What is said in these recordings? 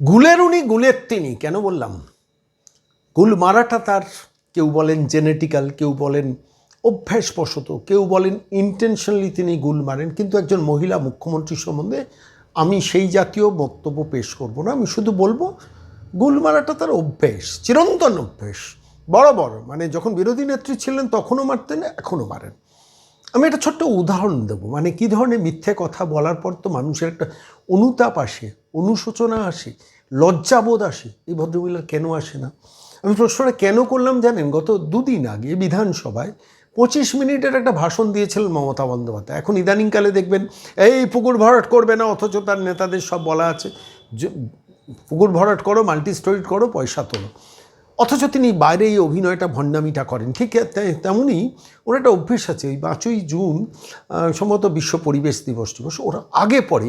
গুলের উনি গুলের তিনি, কেন বললাম? গুল মারাটা তার, কেউ বলেন জেনেটিক্যাল, কেউ বলেন অভ্যাসবশত, কেউ বলেন ইন্টেনশনালি তিনি গুল মারেন, কিন্তু একজন মহিলা মুখ্যমন্ত্রী সম্বন্ধে আমি সেই জাতীয় বক্তব্য পেশ করব না, আমি শুধু বলব গুল মারাটা তার অভ্যেস, চিরন্তন অভ্যেস, বড় বড় মানে যখন বিরোধী নেত্রী ছিলেন তখনও মারতেন, এখনও মারেন। আমি একটা ছোট্ট উদাহরণ দেবো। মানে কী ধরনের মিথ্যে কথা বলার পর তো মানুষের একটা অনুতাপ আসে, অনুশোচনা আসে, লজ্জাবোধ আসে, এই ভদ্রমহিলার কেন আসে না? আমি প্রশ্নটা কেন করলাম জানেন? গত দুদিন আগে বিধানসভায় পঁচিশ মিনিটের একটা ভাষণ দিয়েছিলেন মমতা বন্দ্যোপাধ্যায়। এখন ইদানিংকালে দেখবেন, এই পুকুর ভরাট করবে না, অথচ তার নেতাদের সব বলা আছে পুকুর ভরাট করো মাল্টি স্টোরিড করো, পয়সা তোলো। অথচ তিনি বাইরে এই অভিনয়টা ভণ্ডামিটা করেন। ঠিক তেমনই ওর একটা অভ্যেস আছে ওই পাঁচই জুন সম্ভবত বিশ্ব পরিবেশ দিবস দিবস, ওরা আগে পরে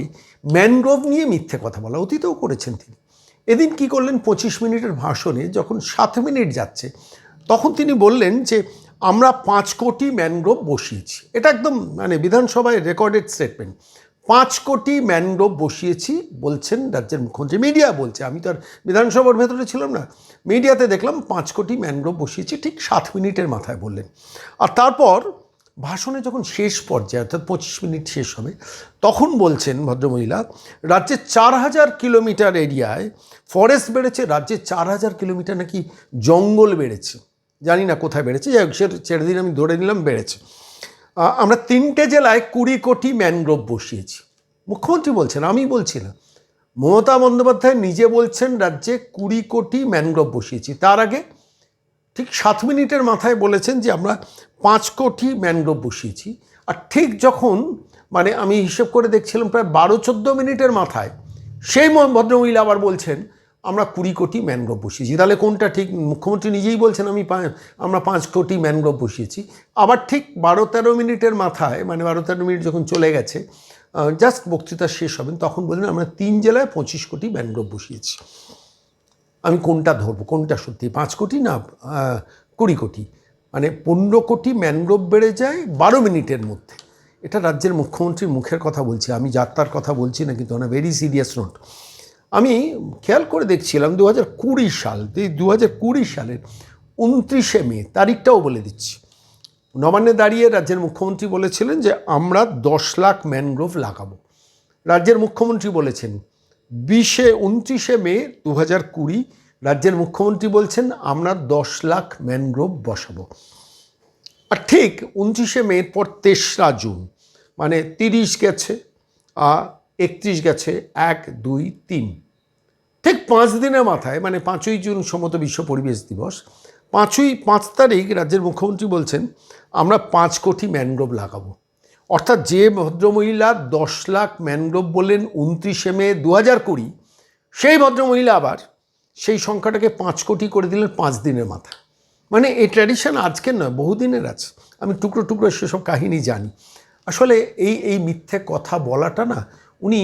ম্যানগ্রোভ নিয়ে মিথ্যে কথা বলা, অতীতেও করেছেন তিনি। এদিন কি করলেন, পঁচিশ মিনিটের ভাষণে যখন সাত মিনিট যাচ্ছে, তখন তিনি বললেন যে, আমরা পাঁচ কোটি ম্যানগ্রোভ বসিয়েছি। এটা একদম মানে বিধানসভায় রেকর্ডেড স্টেটমেন্ট। পাঁচ কোটি ম্যানগ্রোভ বসিয়েছি, বলছেন রাজ্যের মুখ্যমন্ত্রী। মিডিয়া বলছে, আমি তো আর বিধানসভার ভেতরে ছিলাম না। মিডিয়াতে দেখলাম পাঁচ কোটি ম্যানগ্রোভ বসিয়েছি, ঠিক সাত মিনিটের মাথায় বললেন। আর তারপর ভাষণে যখন শেষ পর্যায়ে, অর্থাৎ পঁচিশ মিনিট শেষ হবে, তখন বলছেন ভদ্রমহিলা রাজ্যের চার হাজার কিলোমিটার এরিয়ায় ফরেস্ট বেড়েছে রাজ্যের চার হাজার কিলোমিটার নাকি জঙ্গল বেড়েছে। জানি না কোথায় বেড়েছে, যাই হোক ছেড়ে দিন আমি ধরে নিলাম বেড়েছে। আমরা তিনটে জেলায় কুড়ি কোটি ম্যানগ্রোভ বসিয়েছি। মুখ্যমন্ত্রী বলছেন, আমি বলছি না। মমতা বন্দ্যোপাধ্যায় নিজে বলছেন রাজ্যে কুড়ি কোটি ম্যানগ্রোভ বসিয়েছি। তার আগে ঠিক সাত মিনিটের মাথায় বলেছেন যে আমরা পাঁচ কোটি ম্যানগ্রোভ বসিয়েছি। আর ঠিক যখন মানে আমি হিসেব করে দেখছিলাম প্রায় বারো চোদ্দ মিনিটের মাথায়, সেই ভদ্রমহিলা আবার বলছেন আমরা কুড়ি কোটি ম্যানগ্রোভ বসিয়েছি। তাহলে কোনটা ঠিক? মুখ্যমন্ত্রী নিজেই বলছেন, আমি আমরা পাঁচ কোটি ম্যানগ্রোভ বসিয়েছি। আবার ঠিক বারো তেরো মিনিটের মাথায় মানে বারো তেরো মিনিট যখন চলে গেছে জাস্ট বক্তৃতা শেষ হবেন তখন বললেন আমরা তিন জেলায় পঁচিশ কোটি ম্যানগ্রোভ বসিয়েছি। আমি কোনটা ধরবো? কোনটা সত্যি? পাঁচ কোটি না কুড়ি কোটি? মানে পনেরো কোটি ম্যানগ্রোভ বেড়ে যায় বারো মিনিটের মধ্যে। এটা রাজ্যের মুখ্যমন্ত্রীর মুখের কথা বলছি। আমি যাত্রার কথা বলছি না কিন্তু ভেরি সিরিয়াস নোট আমি খেয়াল করে দেখছিলাম দু হাজার কুড়ি সাল দু হাজার কুড়ি সালের উনত্রিশে মে, তারিখটাও বলে দিচ্ছি। নবান্নে দাঁড়িয়ে রাজ্যের মুখ্যমন্ত্রী বলেছিলেন যে, আমরা দশ লাখ ম্যানগ্রোভ লাগাবো। রাজ্যের মুখ্যমন্ত্রী বলেছেন, বিশে, উনত্রিশে মে দু হাজার কুড়ি রাজ্যের মুখ্যমন্ত্রী বলছেন, আমরা দশ লাখ ম্যানগ্রোভ বসাবো। আর ঠিক উনত্রিশে মের পর তেসরা জুন মানে তিরিশ গেছে আর একত্রিশ গেছে, এক, দুই, তিন। ঠিক পাঁচ দিনের মাথায় মানে পাঁচই জুন সমত বিশ্ব পরিবেশ দিবস, পাঁচই পাঁচ তারিখ রাজ্যের মুখ্যমন্ত্রী বলছেন, আমরা পাঁচ কোটি ম্যানগ্রোভ লাগাবো। অর্থাৎ যে ভদ্রমহিলা দশ লাখ ম্যানগ্রোভ বললেন উনত্রিশে মে দু হাজার কুড়ি, সেই ভদ্রমহিলা আবার সেই সংখ্যাটাকে পাঁচ কোটি করে দিলেন পাঁচ দিনের মাথা মানে এই ট্র্যাডিশন আজকের নয়, বহুদিনের আছে। আমি টুকরো টুকরো সেসব কাহিনী জানি। আসলে এই এই মিথ্যে কথা বলাটা না, উনি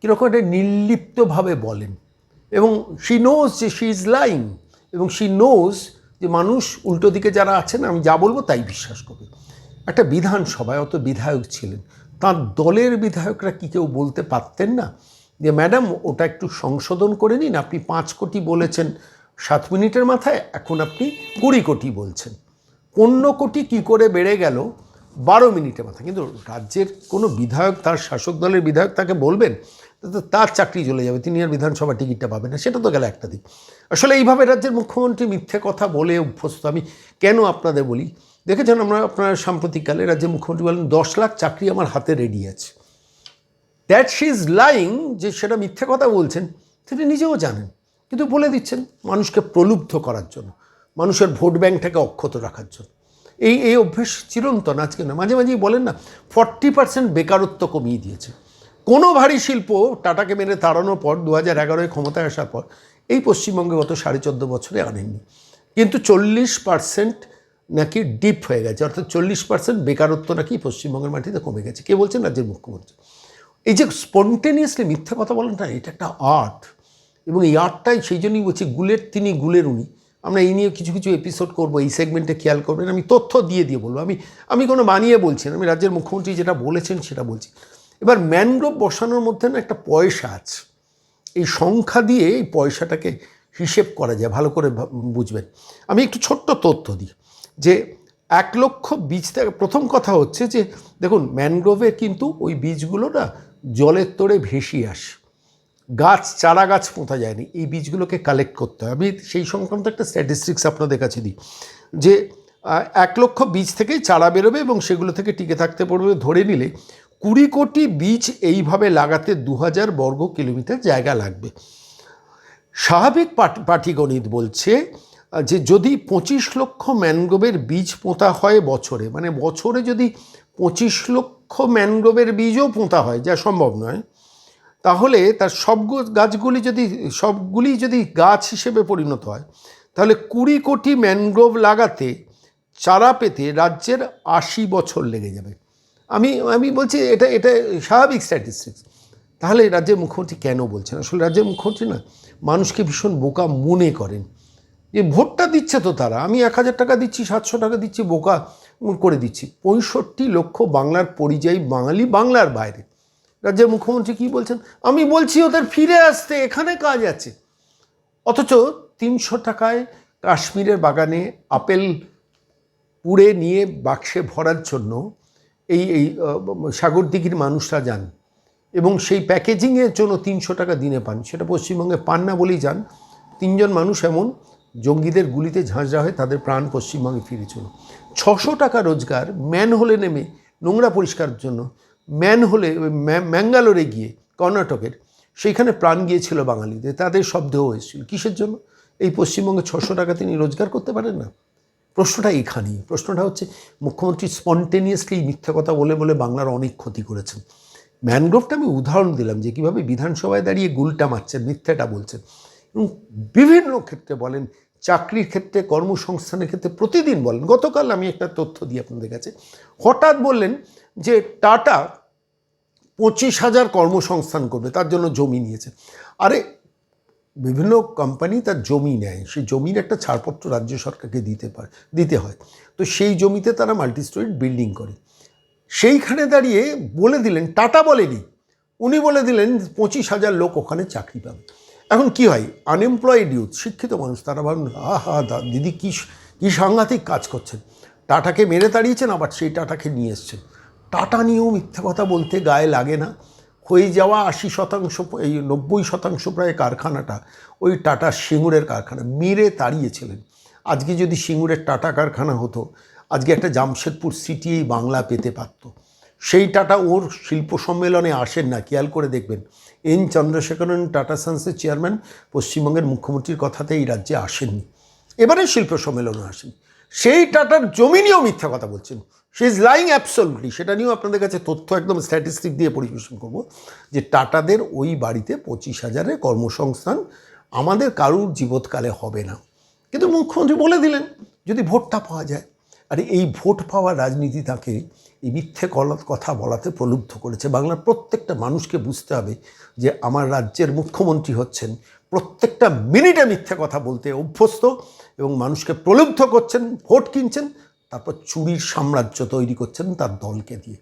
কীরকম একটা নির্লিপ্তভাবে বলেন। এবং শি নোজ যে শি ইজ লাইং এবং শি নোজ যে মানুষ উল্টো দিকে যারা আছেন, আমি যা বলব তাই বিশ্বাস করবে। একটা বিধানসভায় অত বিধায়ক ছিলেন, তার দলের বিধায়করা কি কেউ বলতে পারতেন না? যে ম্যাডাম, ওটা একটু সংশোধন করে নিন, আপনি পাঁচ কোটি বলেছেন, সাত মিনিটের মাথায় এখন আপনি কুড়ি কোটি বলছেন। পনেরো কোটি কি করে বেড়ে গেল? বারো মিনিটের মাথায়। কিন্তু রাজ্যের কোনো বিধায়ক, তার শাসক দলের বিধায়ক তাকে বলবেন তো তার চাকরি চলে যাবে, তিনি আর বিধানসভা টিকিটটা পাবেন না, সেটা তো গেল একটা দিক। আসলে এইভাবে রাজ্যের মুখ্যমন্ত্রী মিথ্যে কথা বলে অভ্যস্ত। আমি কেন আপনাদের বলি? দেখেছেন আমরা আপনার সাম্প্রতিককালে রাজ্যের মুখ্যমন্ত্রী বলেন, দশ লাখ চাকরি আমার হাতে রেডি আছে। দ্যাট শি ইজ লাইং যে সেটা মিথ্যে কথা বলছেন, তিনি নিজেও জানেন, কিন্তু বলে দিচ্ছেন মানুষকে প্রলুব্ধ করার জন্য, মানুষের ভোট ব্যাংকটাকে অক্ষত রাখার জন্য। এই এই অভ্যেস চিরন্তন, আজকে না মাঝে মাঝেই বলেন না ফর্টি পার্সেন্ট বেকারত্ব কমিয়ে দিয়েছে। কোনো ভারী শিল্প টাটাকে মেরে তাড়ানোর পর দু হাজার এগারোয় ক্ষমতায় আসার পর এই পশ্চিমবঙ্গে গত সাড়ে চোদ্দ বছরে আনেননি কিন্তু চল্লিশ পার্সেন্ট নাকি ডিপ হয়ে গেছে। অর্থাৎ চল্লিশ পার্সেন্ট বেকারত্ব নাকি পশ্চিমবঙ্গের মাটিতে কমে গেছে। কে বলছেন রাজ্যের মুখ্যমন্ত্রী? এই যে স্পন্টেনিয়াসলি মিথ্যা কথা বলেন না, এটা একটা আর্ট। এবং এই আর্টটাই সেই জন্যই বলছি, গুলের তিনি গুলের উনি। আমরা এই নিয়ে কিছু কিছু এপিসোড করব, এই সেগমেন্টে খেয়াল করবেন। আমি তথ্য দিয়ে দিয়ে বলব। আমি আমি কোনো বানিয়ে বলছি না। আমি রাজ্যের মুখ্যমন্ত্রী যেটা বলেছেন সেটা বলছি। এবার ম্যানগ্রোভ বসানোর মধ্যে না একটা পয়সা আছে। এই সংখ্যা দিয়ে এই পয়সাটাকে হিসেব করা যায়, ভালো করে বুঝবেন। আমি একটু ছোট্ট তথ্য দিই যে এক লক্ষ বীজ থেকে, প্রথম কথা হচ্ছে যে, দেখুন ম্যানগ্রোভে কিন্তু ওই বীজগুলো না জলের তোড়ে ভেসিয়ে আসে। গাছ, চারা গাছ পোঁতা যায়নি, এই বীজগুলোকে কালেক্ট করতে হয়। আমি সেই সংক্রান্ত একটা স্ট্যাটিস্টিক্স আপনাদের কাছে দিই যে এক লক্ষ বীজ থেকেই চারা বেরোবে এবং সেগুলো থেকে টিকে থাকতে পড়বে। ধরে নিলে কুড়ি কোটি বীজ এইভাবে লাগাতে দু হাজার বর্গ কিলোমিটার জায়গা লাগবে। স্বাভাবিক পাট- পাটিগণিত বলছে, যে যদি পঁচিশ লক্ষ ম্যানগ্রোভের বীজ পোঁতা হয় বছরে মানে বছরে যদি পঁচিশ লক্ষ ম্যানগ্রোভের বীজও পোঁতা হয়, যা সম্ভব নয়, তাহলে তার সব গাছগুলি যদি, সবগুলি যদি গাছ হিসেবে পরিণত হয়, তাহলে কুড়ি কোটি ম্যানগ্রোভ লাগাতে চারা পেতে রাজ্যের আশি বছর লেগে যাবে। আমি আমি বলছি এটা এটা স্বাভাবিক স্ট্যাটিস্টিক্স তাহলে রাজ্যের মুখ্যমন্ত্রী কেন বলছেন? আসলে রাজ্যের মুখ্যমন্ত্রী না, মানুষকে ভীষণ বোকা মনে করেন। যে ভোটটা দিচ্ছে তো তারা, আমি এক হাজার টাকা দিচ্ছি, সাতশো টাকা দিচ্ছি, বোকা করে দিচ্ছি। পঁয়ষট্টি লক্ষ বাংলার পরিযায়ী বাঙালি বাংলার বাইরে। রাজ্যের মুখ্যমন্ত্রী কি বলছেন? আমি বলছি ওদের ফিরে আসতে, এখানে কাজ আছে। অথচ তিনশো টাকায় কাশ্মীরের বাগানে আপেল পুড়ে নিয়ে বাক্সে ভরার জন্য এই এই সাগরদিঘির মানুষরা যান এবং সেই প্যাকেজিংয়ের জন্য তিনশো টাকা দিনে পান। সেটা পশ্চিমবঙ্গে পান না বলেই যান। তিনজন মানুষ এমন জঙ্গিদের গুলিতে ঝাঁঝরা হয়ে তাদের প্রাণ পশ্চিমবঙ্গে ফিরেছিল। ছশো টাকা রোজগার ম্যান হলে নেমে নোংরা পরিষ্কারের জন্য ম্যান হলে ম্যাঙ্গালোরে গিয়ে কর্ণাটকের সেইখানে প্রাণ গিয়েছিল বাঙালিদের। তাদের শব্দেও হয়েছিল। কিসের জন্য? এই পশ্চিমবঙ্গে ছশো টাকা তিনি রোজগার করতে পারেন না? প্রশ্নটা এখানেই প্রশ্নটা হচ্ছে, মুখ্যমন্ত্রী স্পন্টেনিয়াসলি মিথ্যা কথা বলে বলে বাংলার অনেক ক্ষতি করেছেন। ম্যানগ্রোভটা আমি উদাহরণ দিলাম যে কীভাবে বিধানসভায় দাঁড়িয়ে গুলটা মারছেন, মিথ্যাটা বলছেন। এবং বিভিন্ন ক্ষেত্রে বলেন, চাকরির ক্ষেত্রে, কর্মসংস্থানের ক্ষেত্রে প্রতিদিন বলেন, গতকাল আমি একটা তথ্য দিই আপনাদের কাছে। হঠাৎ বললেন যে টাটা পঁচিশ হাজার কর্মসংস্থান করবে, তার জন্য জমি নিয়েছে। আরে বিভিন্ন কোম্পানি তার জমি নেয়। সেই জমির একটা ছাড়পত্র রাজ্য সরকারকে দিতে পারে, দিতে হয়। তো সেই জমিতে তারা মাল্টি স্টোরিড বিল্ডিং করে। সেইখানে দাঁড়িয়ে বলে দিলেন, টাটা বলেনি। উনি বলে দিলেন, পঁচিশ হাজার লোক ওখানে চাকরি পাবে। এখন কি হয়? আনএমপ্লয়েড ইউথ শিক্ষিত মানুষ, তারা ভাবেন, হা দা, দিদি কী কী সাংঘাতিক কাজ করছেন। টাটাকে মেরে তাড়িয়েছেন আবার সেই টাটাকে নিয়ে এসছেন। টাটা নিয়েও মিথ্যা কথা বলতে গায়ে লাগে না। হয়ে যাওয়া আশি শতাংশ, এই নব্বই শতাংশ প্রায় কারখানাটা ওই টাটা সিঙ্গুরের কারখানা, মেরে তাড়িয়েছিলেন। আজকে যদি সিঙ্গুরের টাটা কারখানা হতো, আজকে একটা জামশেদপুর সিটি এই বাংলা পেতে পারত। সেই টাটা ওর শিল্প সম্মেলনে আসেন না, খেয়াল করে দেখবেন। এন চন্দ্রশেখরন টাটা সান্সের চেয়ারম্যান, পশ্চিমবঙ্গের মুখ্যমন্ত্রীর কথাতে এই রাজ্যে আসেননি। এবারে শিল্প সম্মেলনে আসেন। সেই টাটার জমি নিয়েও মিথ্যা কথা বলছেন সে ইজ লাইং অ্যাবসলুটলি সেটা নিয়েও আপনাদের কাছে তথ্য একদম স্ট্যাটিস্টিক দিয়ে পরিবেশন করব যে টাটাদের ওই বাড়িতে পঁচিশ হাজারের কর্মসংস্থান আমাদের কারুর জীবৎকালে হবে না। কিন্তু মুখ্যমন্ত্রী বলে দিলেন, যদি ভোটটা পাওয়া যায়। আর এই ভোট পাওয়া রাজনীতি তাকে এই মিথ্যে কথা বলাতে প্রলুব্ধ করেছে। বাংলার প্রত্যেকটা মানুষকে বুঝতে হবে যে আমার রাজ্যের মুখ্যমন্ত্রী হচ্ছেন, প্রত্যেকটা মিনিটে মিথ্যে কথা বলতে অভ্যস্ত এবং মানুষকে প্রলুব্ধ করছেন, ভোট কিনছেন, তারপর চুরির সাম্রাজ্য তৈরি করছেন তার দলকে দিয়ে।